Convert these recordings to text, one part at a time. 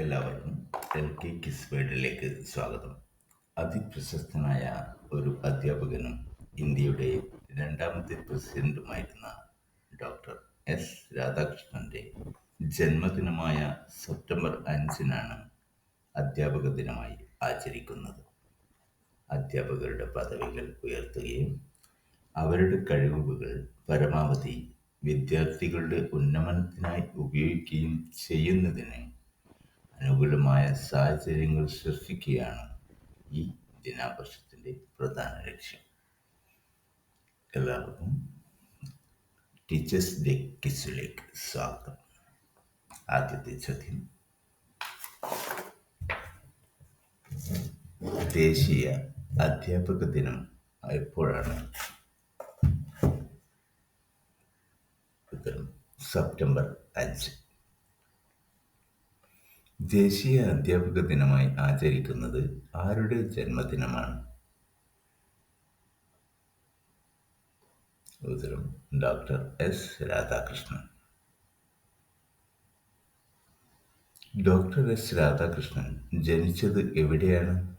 എല്ലാവർക്കും L K kiss വേൾഡിലേക്ക് സ്വാഗതം. അതിപ്രശസ്തനായ ഒരു അധ്യാപകനും ഇന്ത്യയുടെ രണ്ടാമത്തെ പ്രസിഡന്റുമായിരുന്ന ഡോക്ടർ എസ് രാധാകൃഷ്ണന്റെ ജന്മദിനമായ സെപ്റ്റംബർ അഞ്ചിനാണ് അധ്യാപക ദിനമായി ആചരിക്കുന്നത്. അധ്യാപകരുടെ പദവികൾ ഉയർത്തുകയും അവരുടെ കഴിവുകൾ പരമാവധി വിദ്യാർത്ഥികളുടെ ഉന്നമനത്തിനായി ഉപയോഗിക്കുകയും ചെയ്യുന്നതിന് അനുകൂലമായ സാഹചര്യങ്ങൾ സൃഷ്ടിക്കുകയാണ് ഈ ദിനാഘോഷത്തിന്റെ പ്രധാന ലക്ഷ്യം. എല്ലാവർക്കും ടീച്ചേഴ്സ് ഡേ കിസിലേക്ക് സ്വാഗതം. ആദ്യത്തെ ചോദ്യം. ദേശീയ അധ്യാപക ദിനം എപ്പോഴാണ് സെപ്റ്റംബർ അഞ്ച്. ദേശീയ അധ്യാപക ദിനമായി ആചരിക്കുന്നത് ആരുടെ ജന്മദിനമാണ്? ഉത്തരം doctor S. Radhakrishnan. Doctor S. Radhakrishnan ജനിച്ചത് എവിടെയാണ്?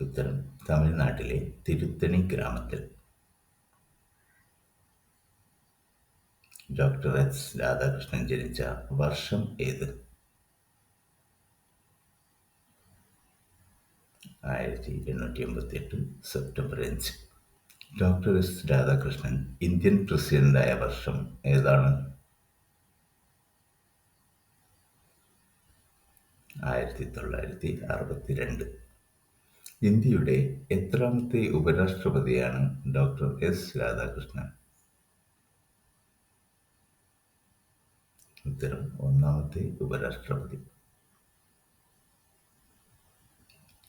ഉത്തരം തമിഴ്നാട്ടിലെ തിരുത്തണി ഗ്രാമത്തിൽ. ഡോക്ടർ എസ് രാധാകൃഷ്ണൻ ജനിച്ച വർഷം ഏത്? ആയിരത്തി എണ്ണൂറ്റി എൺപത്തി എട്ട് സെപ്റ്റംബർ അഞ്ച്. ഡോക്ടർ എസ് രാധാകൃഷ്ണൻ ഇന്ത്യൻ പ്രസിഡന്റായ വർഷം ഏതാണ്? ആയിരത്തി തൊള്ളായിരത്തി അറുപത്തി രണ്ട് ഇന്ത്യയുടെ എത്രാമത്തെ ഉപരാഷ്ട്രപതിയാണ് ഡോക്ടർ എസ് രാധാകൃഷ്ണൻ? ഉത്തരം ഒന്നാമത്തെ ഉപരാഷ്ട്രപതി.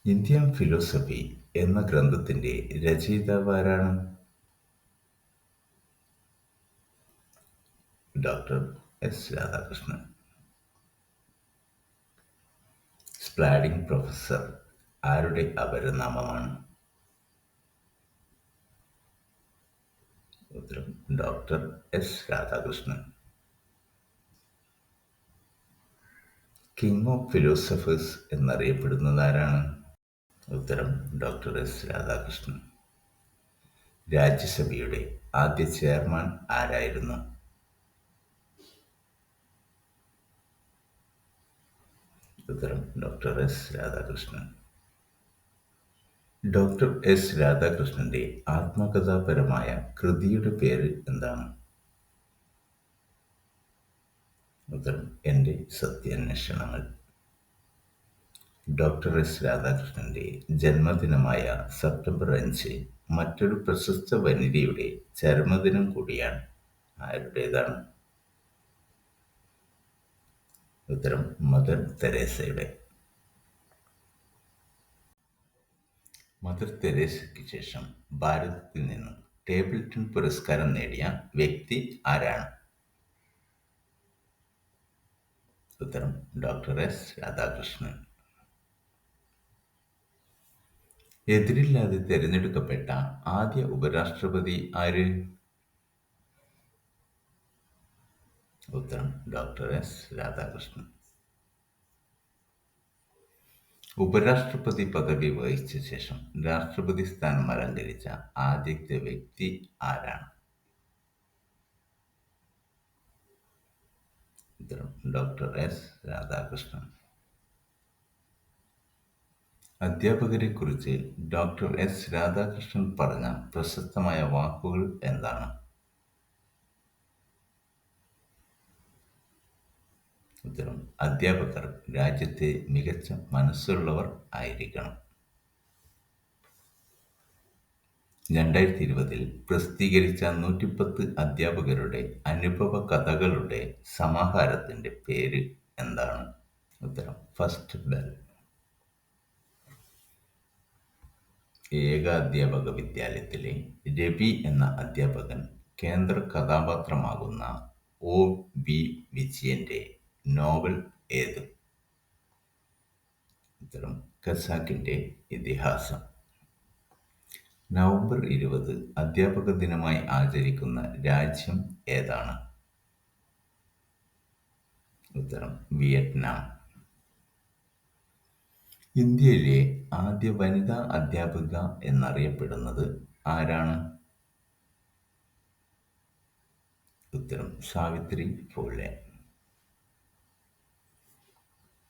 ഇന്ത്യൻ ഫിലോസഫി എന്ന ഗ്രന്ഥത്തിന്റെ രചയിതാവ് ആരാണ്? Doctor S Radhakrishnan. Spalding professor ആരുടെ അപരനാമമാണ്? ഉത്തരം doctor S Radhakrishnan. King of philosophers എന്നറിയപ്പെടുന്നത് ആരാണ് ഉത്തരം ഡോക്ടർ എസ് രാധാകൃഷ്ണൻ. രാജ്യസഭയുടെ ആദ്യ ചെയർമാൻ ആരായിരുന്നു? ഉത്തരം doctor S Radhakrishnan. Doctor S രാധാകൃഷ്ണന്റെ ആത്മകഥാപരമായ കൃതിയുടെ പേര് എന്താണ്? ഉത്തരം എന്റെ സത്യാന്വേഷണങ്ങൾ. ഡോക്ടർ എസ് രാധാകൃഷ്ണന്റെ ജന്മദിനമായ സെപ്റ്റംബർ അഞ്ച് മറ്റൊരു പ്രശസ്ത വനിതയുടെ ചരമദിനം കൂടിയാണ് ആരുടേതാണ്? ഉത്തരം മദർ തെരേസയുടെ. മദർ തെരേസയ്ക്ക് ശേഷം ഭാരതത്തിൽ നിന്നും ടേബിൾട്ടൺ പുരസ്കാരം നേടിയ വ്യക്തി ആരാണ്? ഉത്തരം ഡോക്ടർ എസ് രാധാകൃഷ്ണൻ. എതിരില്ലാതെ തിരഞ്ഞെടുക്കപ്പെട്ട ആദ്യ ഉപരാഷ്ട്രപതി ആര്? ഉത്തരം ഡോക്ടർ എസ് രാധാകൃഷ്ണൻ. ഉപരാഷ്ട്രപതി പദവി വഹിച്ച ശേഷം രാഷ്ട്രപതി സ്ഥാനം അലങ്കരിച്ച ആദ്യത്തെ വ്യക്തി ആരാണ്? Doctor S Radhakrishnan. അധ്യാപകരെക്കുറിച്ച് doctor S Radhakrishnan പറഞ്ഞ പ്രശസ്തമായ വാക്കുകൾ എന്താണ്? ഉത്തരം അധ്യാപകർ രാജ്യത്തെ മികച്ച മനസ്സുള്ളവർ ആയിരിക്കണം. രണ്ടായിരത്തി ഇരുപതിൽ പ്രസിദ്ധീകരിച്ച നൂറ്റിപ്പത്ത് അധ്യാപകരുടെ അനുഭവ കഥകളുടെ സമാഹാരത്തിന്റെ പേര് എന്താണ്? ഉത്തരം ഫസ്റ്റ് ബെൽ. ഏകാധ്യാപക വിദ്യാലയത്തിലെ രവി എന്ന അധ്യാപകൻ കേന്ദ്ര കഥാപാത്രമാകുന്ന ഒ ബി വിജയന്റെ നോവൽ ഏത്? ഉത്തരം ഖസാക്കിന്റെ ഇതിഹാസം. നവംബർ ഇരുപത് അധ്യാപക ദിനമായി ആചരിക്കുന്ന രാജ്യം ഏതാണ്? ഉത്തരം വിയറ്റ്നാം. ഇന്ത്യയിലെ ആദ്യ വനിതാ അധ്യാപിക എന്നറിയപ്പെടുന്നത് ആരാണ്? ഉത്തരം സാവിത്രി ഫൂലെ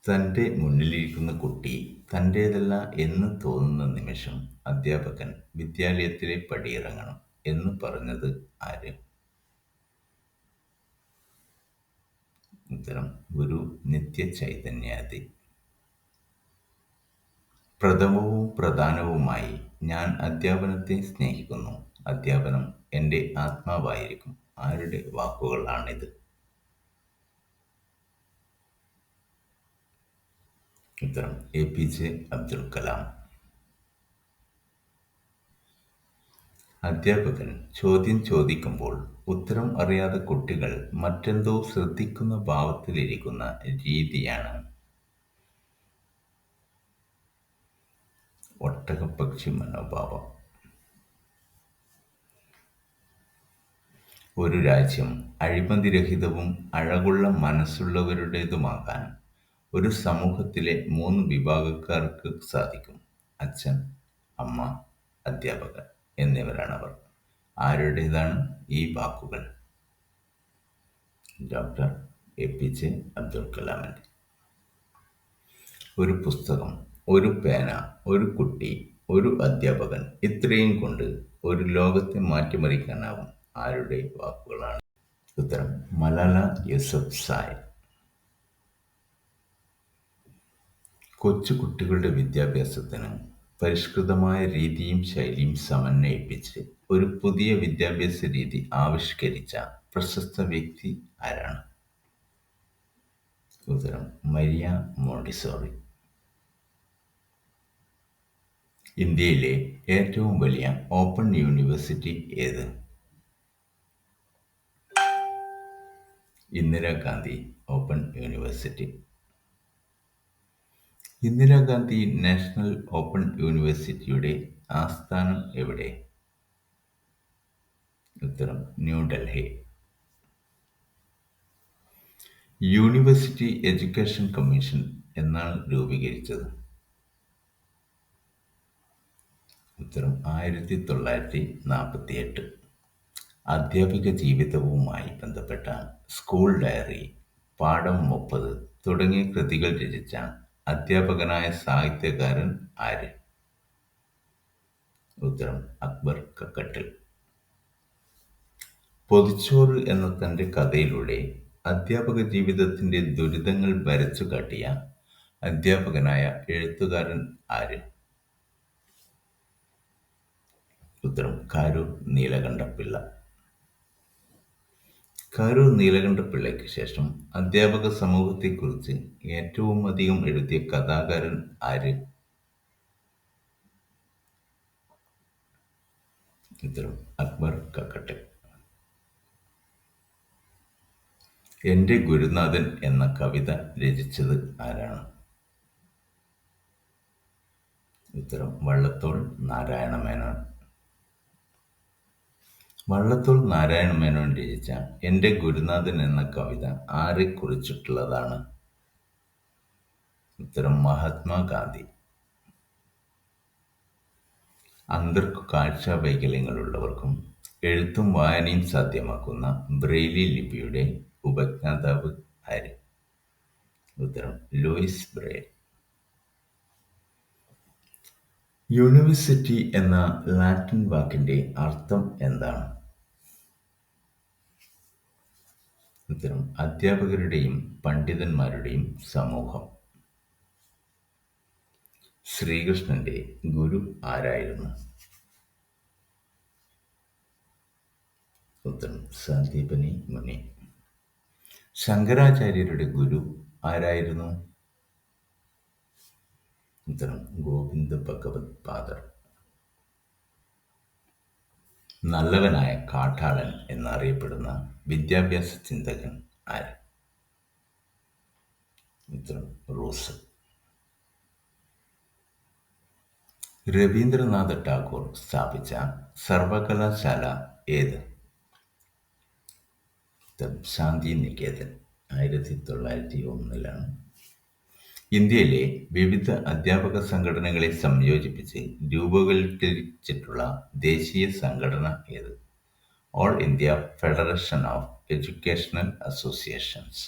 തന്റെ മുന്നിലിരിക്കുന്ന കുട്ടി തന്റേതല്ല എന്ന് തോന്നുന്ന നിമിഷം അധ്യാപകൻ വിദ്യാലയത്തിലെ പടിയിറങ്ങണം എന്ന് പറഞ്ഞത് ആര്? ഉത്തരം ഗുരു നിത്യ ചൈതന്യാദി. പ്രഥമവും പ്രധാനവുമായി ഞാൻ അധ്യാപനത്തെ സ്നേഹിക്കുന്നു. അധ്യാപനം എന്റെ ആത്മാവായിരിക്കും. ആരുടെ വാക്കുകളാണിത്? ഉത്തരം A P J Abdul Kalam. അധ്യാപകൻ ചോദ്യം ചോദിക്കുമ്പോൾ ഉത്തരം അറിയാതെ കുട്ടികൾ മറ്റെന്തോ ശ്രദ്ധിക്കുന്ന ഭാവത്തിലിരിക്കുന്ന രീതിയാണ്. ഒട്ടകപ്പക്ഷി മനോഭാവം. ഒരു രാജ്യം അഴിമതിരഹിതവും അഴകുള്ള മനസ്സുള്ളവരുടേതുമാകാൻ ഒരു സമൂഹത്തിലെ മൂന്ന് വിഭാഗക്കാർക്ക് സാധിക്കും. അച്ഛൻ അമ്മ അധ്യാപകർ എന്നിവരാണവർ. ആരുടേതാണ് ഈ വാക്കുകൾ? Doctor A P J Abdul കലാമിന്റെ. ഒരു പുസ്തകം ഒരു പേന ഒരു കുട്ടി ഒരു അധ്യാപകൻ ഇത്രയും കൊണ്ട് ഒരു ലോകത്തെ മാറ്റിമറിക്കാനാവും ആരുടെ വാക്കുകളാണ്? ഉത്തരം മലാല യൂസഫ് സായ്. കൊച്ചു കുട്ടികളുടെ വിദ്യാഭ്യാസത്തിന് പരിഷ്കൃതമായ രീതിയും ശൈലിയും സമന്വയിപ്പിച്ച് ഒരു പുതിയ വിദ്യാഭ്യാസ രീതി ആവിഷ്കരിച്ച പ്രശസ്ത വ്യക്തി ആരാണ്? ഉത്തരം മരിയ മോണ്ടിസോറി. ഇന്ത്യയിലെ ഏറ്റവും വലിയ ഓപ്പൺ യൂണിവേഴ്സിറ്റി ഏത്? Indira Gandhi open university. Indira Gandhi national open യൂണിവേഴ്സിറ്റിയുടെ ആസ്ഥാനം എവിടെ? ഉത്തരം ന്യൂഡൽഹി യൂണിവേഴ്സിറ്റി എഡ്യൂക്കേഷൻ കമ്മീഷൻ എന്നാണ് രൂപീകരിച്ചത്. ഉത്തരം ആയിരത്തി തൊള്ളായിരത്തി നാൽപ്പത്തി എട്ട് അധ്യാപിക ജീവിതവുമായി ബന്ധപ്പെട്ട സ്കൂൾ ഡയറി പാഠം മുപ്പത് തുടങ്ങിയ കൃതികൾ രചിച്ച അധ്യാപകനായ സാഹിത്യകാരൻ ആര്? ഉത്തരം അക്ബർ കക്കട്ടിൽ. പൊതിച്ചോറ് എന്ന തന്റെ കഥയിലൂടെ അധ്യാപക ജീവിതത്തിന്റെ ദുരിതങ്ങൾ വരച്ചു കാട്ടിയ അധ്യാപകനായ എഴുത്തുകാരൻ ആര്? ഉത്തരം കാരൂർ നീലകണ്ഠപിള്ള കാരൂർ നീലകണ്ഠപിള്ളയ്ക്ക് ശേഷം അധ്യാപക സമൂഹത്തെക്കുറിച്ച് ഏറ്റവും അധികം എഴുതിയ കഥാകാരൻ ആര്? അക്ബർ കക്കട്ടെ എന്റെ ഗുരുനാഥൻ എന്ന കവിത രചിച്ചത് ആരാണ്? ഉത്തരം വള്ളത്തോൾ നാരായണ മേനോൻ. വള്ളത്തോൾ നാരായണ മേനോൻ രചിച്ച എന്റെ ഗുരുനാഥൻ എന്ന കവിത ആരെ കുറിച്ചിട്ടുള്ളതാണ്? ഉത്തരം മഹാത്മാഗാന്ധി അന്തർക്കു കാഴ്ച വൈകല്യങ്ങളുള്ളവർക്കും എഴുത്തും വായനയും സാധ്യമാക്കുന്ന ബ്രെയിലി ലിപിയുടെ ഉപജ്ഞാതാവ് ആര്? ഉത്തരം ലൂയിസ് ബ്രെയിൽ യൂണിവേഴ്സിറ്റി എന്ന ലാറ്റിൻ വാക്കിന്റെ അർത്ഥം എന്താണ് ഉത്തരം അധ്യാപകരുടെയും പണ്ഡിതന്മാരുടെയും സമൂഹം. ശ്രീകൃഷ്ണന്റെ ഗുരു ആരായിരുന്നു? ഉത്തരം സന്ദീപനി മുനി. ശങ്കരാചാര്യരുടെ ഗുരു ആരായിരുന്നു? ഉത്തരം ഗോവിന്ദ ഭഗവത് പാദർ. നല്ലവനായ കാട്ടാളൻ എന്നറിയപ്പെടുന്ന വിദ്യാഭ്യാസ ചിന്തകൻ ആര്? ഉത്തരം റൂസ്. രവീന്ദ്രനാഥ ടാഗോർ സ്ഥാപിച്ച സർവകലാശാല ഏത്? ശാന്തി നികേതൻ ആയിരത്തി തൊള്ളായിരത്തി ഒന്നിലാണ്. ഇന്ത്യയിലെ വിവിധ അധ്യാപക സംഘടനകളെ സംയോജിപ്പിച്ച് രൂപവൽക്കരിച്ചിട്ടുള്ള ദേശീയ സംഘടന ഏത്? All India federation of educational associations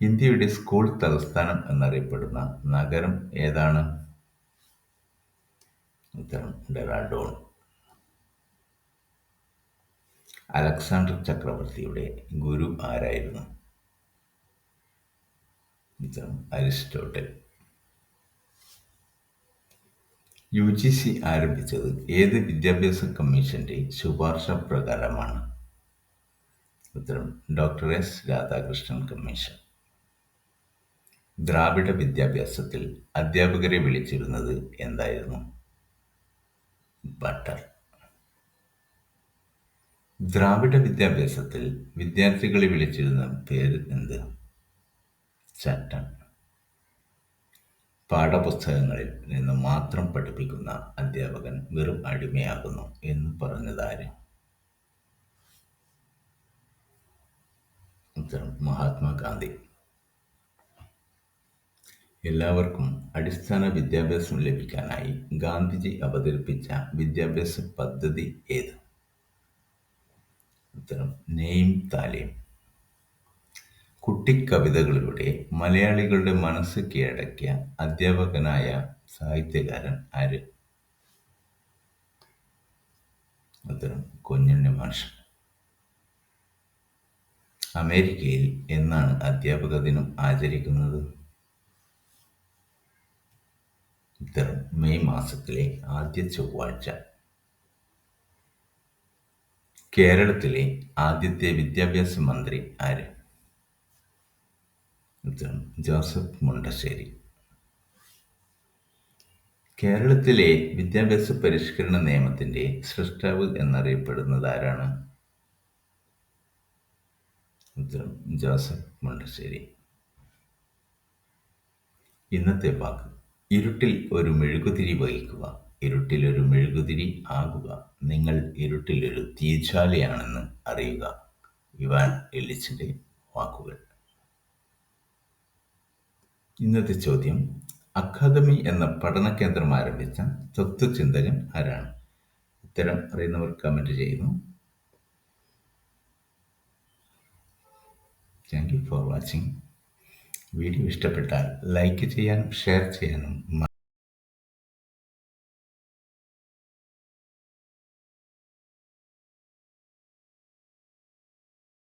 ഇന്ത്യയുടെ സ്കൂൾ തലസ്ഥാനം എന്നറിയപ്പെടുന്ന നഗരം ഏതാണ്? ഉത്തരം ഡെറാഡൂൺ. അലക്സാണ്ടർ ചക്രവർത്തിയുടെ ഗുരു ആരായിരുന്നു? ഉത്തരം അരിസ്റ്റോട്ടൽ. യു ജി സി ആരംഭിച്ചത് ഏത് വിദ്യാഭ്യാസ കമ്മീഷന്റെ ശുപാർശ പ്രകാരമാണ്? ഉത്തരം ഡോക്ടർ എസ്. രാധാകൃഷ്ണൻ കമ്മീഷൻ. ദ്രാവിഡ വിദ്യാഭ്യാസത്തിൽ അധ്യാപകരെ വിളിച്ചിരുന്നത് എന്തായിരുന്നു? ബട്ടർ. ദ്രാവിഡ വിദ്യാഭ്യാസത്തിൽ വിദ്യാർത്ഥികളെ വിളിച്ചിരുന്ന പേര് എന്ത്? ചട്ടം പാഠപുസ്തകങ്ങളിൽ നിന്ന് മാത്രം പഠിപ്പിക്കുന്ന അധ്യാപകൻ വെറും അടിമയാകുന്നു എന്ന് പറഞ്ഞതാര്? ഉത്തരം മഹാത്മാഗാന്ധി. എല്ലാവർക്കും അടിസ്ഥാന വിദ്യാഭ്യാസം ലഭിക്കാനായി ഗാന്ധിജി അവതരിപ്പിച്ച വിദ്യാഭ്യാസ പദ്ധതി ഏത്? ഉത്തരം നെയ്ം താലീം. കുട്ടിക്കവിതകളിലൂടെ മലയാളികളുടെ മനസ്സ് കീഴടക്കിയ അധ്യാപകനായ സാഹിത്യകാരൻ ആര്? ഉത്തരം കുഞ്ഞുണ്ണി മാഷ്. അമേരിക്കയിൽ എന്നാണ് അധ്യാപക ദിനം ആചരിക്കുന്നത്? ഉത്തരം മെയ് മാസത്തിലെ ആദ്യ ചൊവ്വാഴ്ച. കേരളത്തിലെ ആദ്യത്തെ വിദ്യാഭ്യാസ മന്ത്രി ആര്? ജോസഫ് മുണ്ടശ്ശേരി. കേരളത്തിലെ വിദ്യാഭ്യാസ പരിഷ്കരണ നിയമത്തിന്റെ സൃഷ്ടാവ് എന്നറിയപ്പെടുന്നത് ആരാണ്? ജോസഫ് മുണ്ടശ്ശേരി. ഇന്നത്തെ വാക്ക് ഇരുട്ടിൽ ഒരു മെഴുകുതിരി വഹിക്കുക. ഇരുട്ടിൽ ഒരു മെഴുകുതിരി ആകുക. നിങ്ങൾ ഇരുട്ടിലൊരു ഒരു അറിയുക. ഇവാൻ എല്ലിച്ചിന്റെ വാക്കുകൾ. ഇന്നത്തെ ചോദ്യം അക്കാദമി എന്ന പഠന കേന്ദ്രം ആരംഭിച്ച തത്വചിന്തകൻ ആരാണ്? ഉത്തരം അറിയുന്നവർ കമന്റ് ചെയ്യുന്നു. Thank you for watching video ഇഷ്ടപ്പെട്ടാൽ ലൈക്ക് ചെയ്യാനും ഷെയർ ചെയ്യാനും